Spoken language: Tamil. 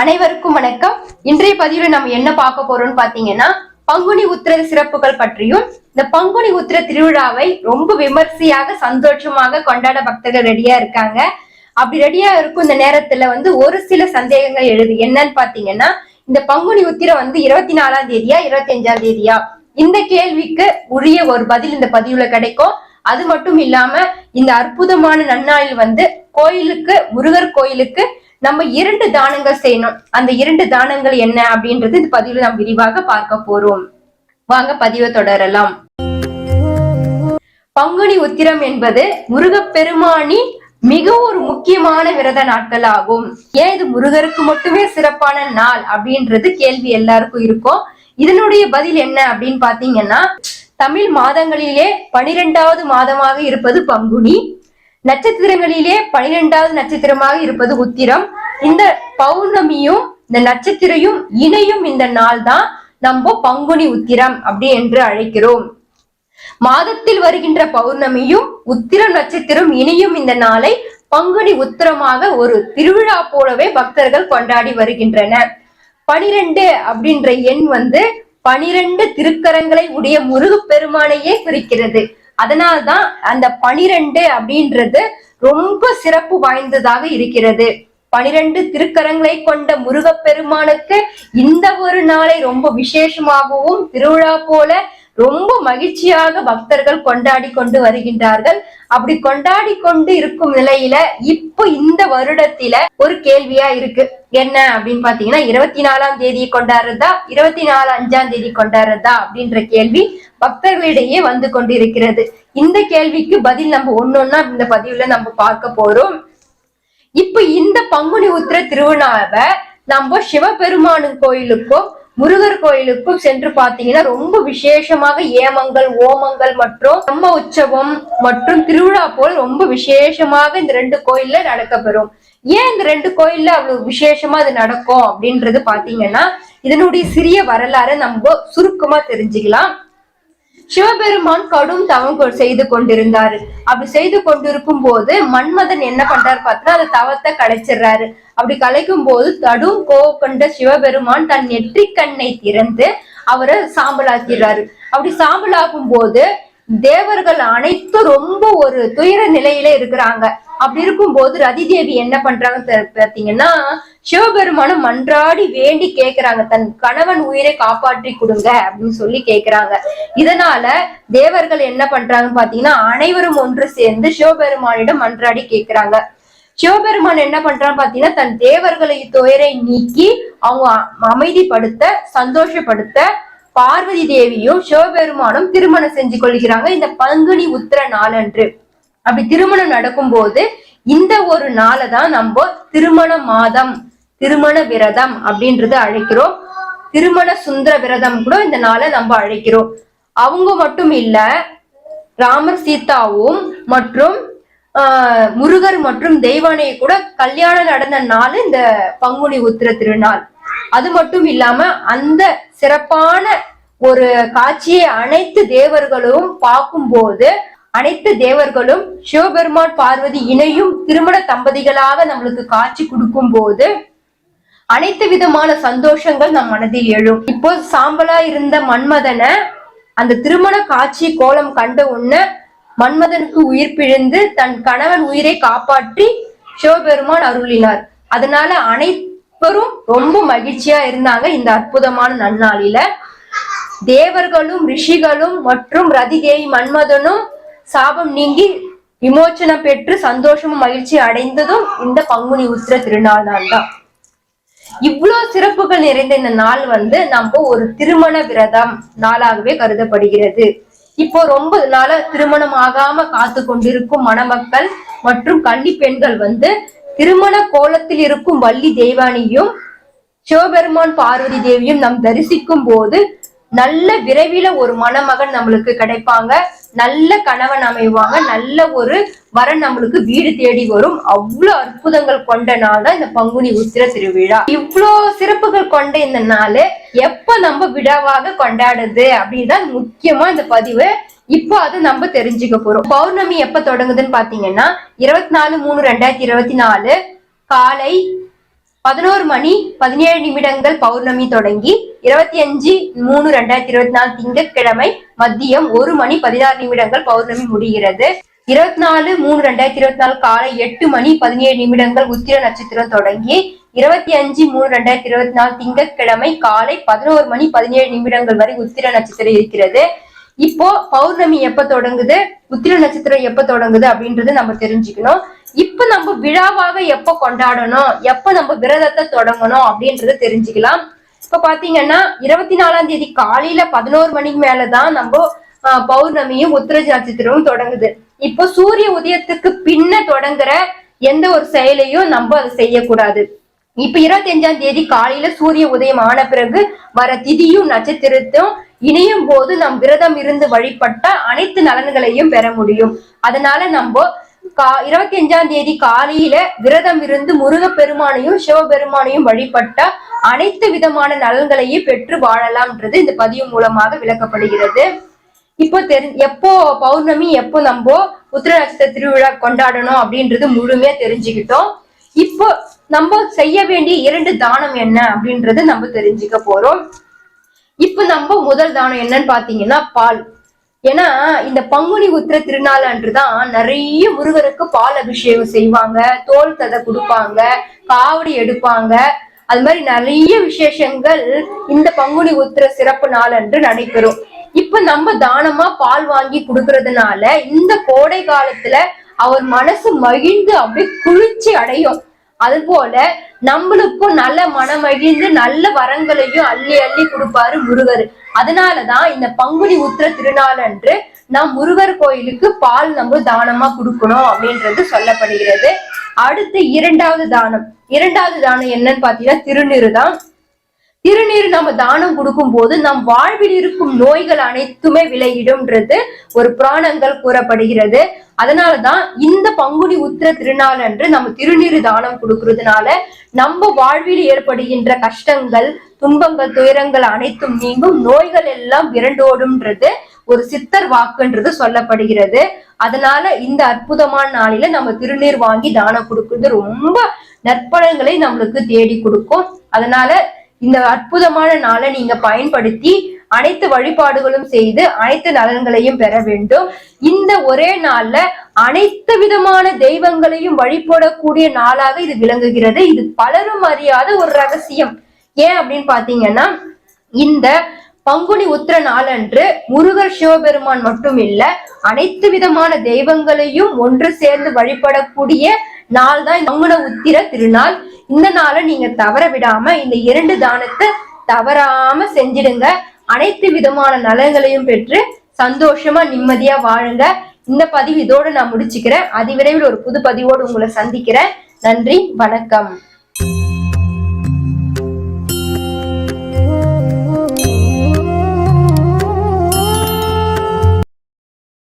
அனைவருக்கும் வணக்கம். இன்றைய பதிவுல நம்ம என்ன பார்க்க போறோம்னு பாத்தீங்கன்னா பங்குனி உத்திர சிறப்புகள் பற்றியும் இந்த பங்குனி உத்திர திருவிழாவை ரொம்ப விமர்சையாக சந்தோஷமாக கொண்டாட பக்தர்கள் ரெடியா இருக்காங்க. அப்படி ரெடியா இருக்கும் இந்த நேரத்துல வந்து ஒரு சில சந்தேகங்கள் எழுது. என்னன்னு பாத்தீங்கன்னா இந்த பங்குனி உத்திரம் வந்து இருபத்தி நாலாம் தேதியா இருபத்தி அஞ்சாம் தேதியா? இந்த கேள்விக்கு உரிய ஒரு பதில் இந்த பதிவுல கிடைக்கும். அது மட்டும் இல்லாம இந்த அற்புதமான நன்னாளில் வந்து கோயிலுக்கு முருகர் கோயிலுக்கு நம்ம இரண்டு தானங்கள் செய்யணும். அந்த இரண்டு தானங்கள் என்ன அப்படின்றது இந்த பதிவுல நாம் விரிவாக பார்க்க போறோம். வாங்க பதிவை தொடரலாம். பங்குனி உத்திரம் என்பது முருகப்பெருமானின் மிக ஒரு முக்கியமான விரத நாட்கள் ஆகும். ஏன் இது முருகருக்கு மட்டுமே சிறப்பான நாள் அப்படின்றது கேள்வி எல்லாருக்கும் இருக்கும். இதனுடைய பதில் என்ன அப்படின்னு பாத்தீங்கன்னா தமிழ் மாதங்களிலே பனிரெண்டாவது மாதமாக இருப்பது பங்குனி. நட்சத்திரங்களிலே பனிரெண்டாவது நட்சத்திரமாக இருப்பது உத்திரம். இந்த பௌர்ணமியும் இந்த நட்சத்திரையும் இணையும் இந்த நாள் தான் நம்ம பங்குனி உத்திரம் அப்படி என்று அழைக்கிறோம். மாதத்தில் வருகின்ற பௌர்ணமியும் உத்திரம் நட்சத்திரம் இணையும் இந்த நாளை பங்குனி உத்திரமாக ஒரு திருவிழா போலவே பக்தர்கள் கொண்டாடி வருகின்றனர். பனிரெண்டு அப்படின்ற எண் வந்து பனிரெண்டு திருக்கரங்களை உடைய முருகப் பெருமானையே குறிக்கிறது. அதனால்தான் அந்த பனிரெண்டு அப்படின்றது ரொம்ப சிறப்பு வாய்ந்ததாக இருக்கிறது. பனிரெண்டு திருக்கரங்களை கொண்ட முருகப்பெருமானுக்கு இந்த ஒரு நாளை ரொம்ப விசேஷமாகவும் திருவிழா போல ரொம்ப மகிழ்ச்சியாக பக்தர்கள் கொண்டாடி கொண்டு வருகின்றார்கள். அப்படி கொண்டாடி கொண்டு இருக்கும் நிலையில இப்போ இந்த வருடத்தில ஒரு கேள்வியா இருக்கு. என்ன அப்படின்னு பாத்தீங்கன்னா இருபத்தி நாலாம் தேதி கொண்டாடுறதா இருபத்தி நாலு அஞ்சாம் தேதி கொண்டாடுறதா அப்படின்ற கேள்வி பக்தர்களிடையே வந்து கொண்டிருக்கிறது. இந்த கேள்விக்கு பதில் நம்ம ஒன்னொன்னா இந்த பதிவுல நம்ம பார்க்க போறோம். இப்ப இந்த பங்குனி உத்திர திருவிழாவை நம்ம சிவபெருமானு கோயிலுக்கும் முருகர் கோயிலுக்கும் சென்று பாத்தீங்கன்னா ரொம்ப விசேஷமாக ஏமங்கள் ஓமங்கள் மற்றும் பிரம்ம உற்சவம் மற்றும் திருவிழா போல் ரொம்ப விசேஷமாக இந்த ரெண்டு கோயில்ல நடக்கப்பெறும். ஏன் இந்த ரெண்டு கோயில்ல அவ்வளவு விசேஷமா அது நடக்கும் அப்படின்றது பாத்தீங்கன்னா இதனுடைய சிறிய வரலாறை நம்ம சுருக்கமா தெரிஞ்சுக்கலாம். சிவபெருமான் கடும் தவம் கொ- செய்து கொண்டிருந்தாரு. அப்படி செய்து கொண்டிருக்கும் போது மன்மதன் என்ன பண்றாரு பார்த்தா அந்த தவத்தை கலைச்சிடுறாரு. அப்படி கலைக்கும் போது கடும் கோவம் கொண்ட சிவபெருமான் தன் நெற்றிக்கண்ணை திறந்து அவரை சாம்பலாக்கிறாரு அப்படி சாம்பலாக்கும் போது தேவர்கள் அனைத்தும் ரொம்ப ஒரு துயர நிலையில இருக்கிறாங்க. அப்படி இருக்கும்போது ரதி தேவி என்ன பண்றாங்க பாத்தீங்கன்னா சிவபெருமான மன்றாடி வேண்டி கேக்குறாங்க. தன் கணவன் உயிரை காப்பாற்றி கொடுங்க அப்படின்னு சொல்லி கேக்குறாங்க. இதனால தேவர்கள் என்ன பண்றாங்க பாத்தீங்கன்னா அனைவரும் ஒன்று சேர்ந்து சிவபெருமானிடம் மன்றாடி கேக்குறாங்க. சிவபெருமான் என்ன பண்றான் பாத்தீங்கன்னா தன் தேவர்களை துயரை நீக்கி அவங்க அமைதிப்படுத்த சந்தோஷப்படுத்த பார்வதி தேவியும் சிவபெருமானும் திருமணம் செஞ்சு கொள்கிறாங்க. இந்த பங்குனி உத்திர நாளன்று. அப்படி திருமணம் நடக்கும்போது இந்த ஒரு நாளை தான் நம்ம திருமண மாதம் திருமண விரதம் அப்படின்றது அழைக்கிறோம். திருமண சுந்தர விரதம் கூட இந்த நாளை நம்ம அழைக்கிறோம். அவங்க மட்டும் இல்ல ராமர் சீதாவும் மற்றும் ஆஹ், முருகர் மற்றும் தெய்வானையை கூட கல்யாணம் நடந்த நாள் இந்த பங்குனி உத்திர திருநாள். அது மட்டும் இல்லாம அந்த சிறப்பான ஒரு காட்சியை அனைத்து தேவர்களும் பார்க்கும்போது அனைத்து தேவர்களும் சிவபெருமான் பார்வதி இணையும் திருமண தம்பதிகளாக நம்மளுக்கு காட்சி கொடுக்கும் போது அனைத்து விதமான சந்தோஷங்கள் நம் மனதில் எழும். இப்போ சாம்பலா இருந்த மன்மதனை அந்த திருமண காட்சி கோலம் கண்ட உடனே மன்மதனுக்கு உயிர் பிழிந்து தன் கணவன் உயிரை காப்பாற்றி சிவபெருமான் அருளினார். அதனால அனைவரும் ரொம்ப மகிழ்ச்சியா இருந்தாங்க இந்த அற்புதமான நன்னாளில. தேவர்களும் ரிஷிகளும் மற்றும் ரதி மன்மதனும் சாபம் நீங்கி விமோச்சனம் பெற்று சந்தோஷமும் மகிழ்ச்சி அடைந்ததும் இந்த பங்குனி உத்திர திருநாள் தான். இவ்வளவு சிறப்புகள் நிறைந்த இந்த நாள் வந்து நம்ம ஒரு திருமண விரதம் நாளாகவே கருதப்படுகிறது. இப்போ ரொம்ப நாளா திருமணம் ஆகாம காத்து கொண்டிருக்கும் மணமக்கள் மற்றும் கன்னி பெண்கள் வந்து திருமண கோலத்தில் இருக்கும் வள்ளி தெய்வானியும் சிவபெருமான் பார்வதி தேவியும் நம் தரிசிக்கும் போது நல்ல விரைவில ஒரு மணமகன் நம்மளுக்கு கிடைப்பாங்க. நல்ல கணவன் அமைவாங்க. நல்ல ஒரு வரன் நம்மளுக்கு வீடு தேடி வரும். அவ்வளவு அற்புதங்கள் கொண்ட நாள் தான் இந்த பங்குனி உத்திர திருவிழா இவ்வளோ சிறப்புகள் கொண்ட இந்த நாள் எப்ப நம்ம விழாவாக கொண்டாடுது அப்படின்னு தான் முக்கியமா இந்த பதிவு. இப்போ அது நம்ம தெரிஞ்சுக்க போறோம். பௌர்ணமி எப்ப தொடங்குதுன்னு பாத்தீங்கன்னா இருபத்தி நாலு மூணு ரெண்டாயிரத்தி இருபத்தி நாலு காலை பதினோரு மணி பதினேழு நிமிடங்கள் பௌர்ணமி தொடங்கி இருபத்தி அஞ்சு மூணு ரெண்டாயிரத்தி இருபத்தி நாலு திங்கட்கிழமை மதியம் ஒரு மணி பதினாறு நிமிடங்கள் பௌர்ணமி முடிகிறது. இருபத்தி நாலு மூணு ரெண்டாயிரத்தி இருபத்தி நாலு காலை எட்டு மணி பதினேழு நிமிடங்கள் உத்திர நட்சத்திரம் தொடங்கி இருபத்தி அஞ்சு மூணு ரெண்டாயிரத்தி இருபத்தி நாலு திங்கட்கிழமை காலை பதினோரு மணி பதினேழு நிமிடங்கள் வரை உத்திர நட்சத்திரம் இருக்கிறது. இப்போ பௌர்ணமி எப்ப தொடங்குது? உத்திர நட்சத்திரம் எப்ப தொடங்குது அப்படின்றது நம்ம தெரிஞ்சுக்கணும். இப்ப நம்ம விழாவாக எப்ப கொண்டாடணும்? எப்ப நம்ம விரதத்தை தொடங்கணும் அப்படின்றத தெரிஞ்சுக்கலாம். இப்ப பாத்தீங்கன்னா இருபத்தி நாலாம் தேதி காலையில பதினோரு மணிக்கு மேலதான் நம்ம பௌர்ணமியும் உத்திர நட்சத்திரமும் தொடங்குது. இப்போ சூரிய உதயத்துக்கு பின்ன தொடங்குற எந்த ஒரு செயலையும் நம்ம அதை செய்யக்கூடாது. இப்ப இருபத்தி அஞ்சாம் தேதி காலையில சூரிய உதயம் ஆன பிறகு வர திதியும் நட்சத்திரத்தும் இணையும் போது நம் விரதம் இருந்து வழிபட்ட அனைத்து நலன்களையும் பெற முடியும். அதனால நம்ம கா இருபத்தி அஞ்சாம் தேதி காலையில விரதம் இருந்து முருகப்பெருமானையும் சிவபெருமானையும் வழிபட்ட அனைத்து விதமான நலன்களையும் பெற்று வாழலாம்ன்றது இந்த பதிவு மூலமாக விளக்கப்படுகிறது. இப்போ தெரி எப்போ பௌர்ணமி எப்போ நம்ம உத்திர நட்சத்திர திருவிழா கொண்டாடணும் அப்படின்றது முழுமையா தெரிஞ்சுக்கிட்டோம். இப்போ நம்ம செய்ய வேண்டிய இரண்டு தானம் என்ன அப்படின்றது நம்ம தெரிஞ்சுக்க போறோம். இப்ப நம்ம முதல் தானம் என்னன்னு பாத்தீங்கன்னா பால். ஏன்னா இந்த பங்குனி உத்திர திருநாள் அன்றுதான் நிறைய முருகருக்கு பால் அபிஷேகம் செய்வாங்க தோல் ததை கொடுப்பாங்க காவடி எடுப்பாங்க. அது மாதிரி நிறைய விசேஷங்கள் இந்த பங்குனி உத்திர சிறப்பு நாள் அன்று நடைபெறும். இப்ப நம்ம தானமா பால் வாங்கி கொடுக்கறதுனால இந்த கோடை காலத்துல அவர் மனசு மகிழ்ந்து அப்படியே குளிர்ச்சி அடையும். அது போல நம்மளுக்கும் நல்ல மனமகிழ்ந்து நல்ல வரங்களையும் அள்ளி அள்ளி கொடுப்பாரு முருகர். அதனாலதான் இந்த பங்குனி உத்திர திருநாள் அன்று நாம் முருகர் கோயிலுக்கு பால் நம்ம தானமா கொடுக்கணும் அப்படின்றது சொல்லப்படுகிறது. அடுத்து இரண்டாவது தானம். இரண்டாவது தானம் என்னன்னு பாத்தீங்கன்னா திருநீர் தான். திருநீர் நம்ம தானம் கொடுக்கும் போது நம் வாழ்வில் இருக்கும் நோய்கள் அனைத்துமே விலகிடும்ன்றது ஒரு புராணங்கள் கூறப்படுகிறது. அதனாலதான் இந்த பங்குனி உத்திர திருநாள் அன்று நம்ம திருநீர் தானம் கொடுக்கறதுனால நம்ம வாழ்வில் ஏற்படுகின்ற கஷ்டங்கள் துன்பங்கள் துயரங்கள் அனைத்தும் நீங்கும். நோய்கள் எல்லாம் விரண்டோடும்ன்றது ஒரு சித்தர் வாக்குன்றது சொல்லப்படுகிறது. அதனால இந்த அற்புதமான நாளில நம்ம திருநீர் வாங்கி தானம் கொடுக்கறது ரொம்ப நற்பலன்களை நம்மளுக்கு தேடி கொடுக்கும். அதனால இந்த அற்புதமான நாளை நீங்க பயன்படுத்தி அனைத்து வழிபாடுகளும் செய்து அனைத்து நலன்களையும் பெற வேண்டும். இந்த ஒரே நாள்ல அனைத்து விதமான தெய்வங்களையும் வழிபடக்கூடிய நாளாக இது விளங்குகிறது. இது பலரும் அறியாத ஒரு ரகசியம். ஏன் அப்படின்னு பாத்தீங்கன்னா இந்த பங்குனி உத்திர நாளன்று முருகர் சிவபெருமான் மட்டும் இல்ல அனைத்து விதமான தெய்வங்களையும் ஒன்று சேர்ந்து வழிபடக்கூடிய நாள் தான் பங்குன உத்திர திருநாள். இந்த நாளை நீங்க தவற விடாம இந்த இரண்டு தானத்தை தவறாம செஞ்சிடுங்க. அனைத்து விதமான நலன்களையும் பெற்று சந்தோஷமா நிம்மதியா வாழுங்க. இந்த பதிவு இதோட நான் முடிச்சுக்கிறேன். அதிவிரைவில் ஒரு புது பதிவோடு உங்களை சந்திக்கிறேன். நன்றி வணக்கம்.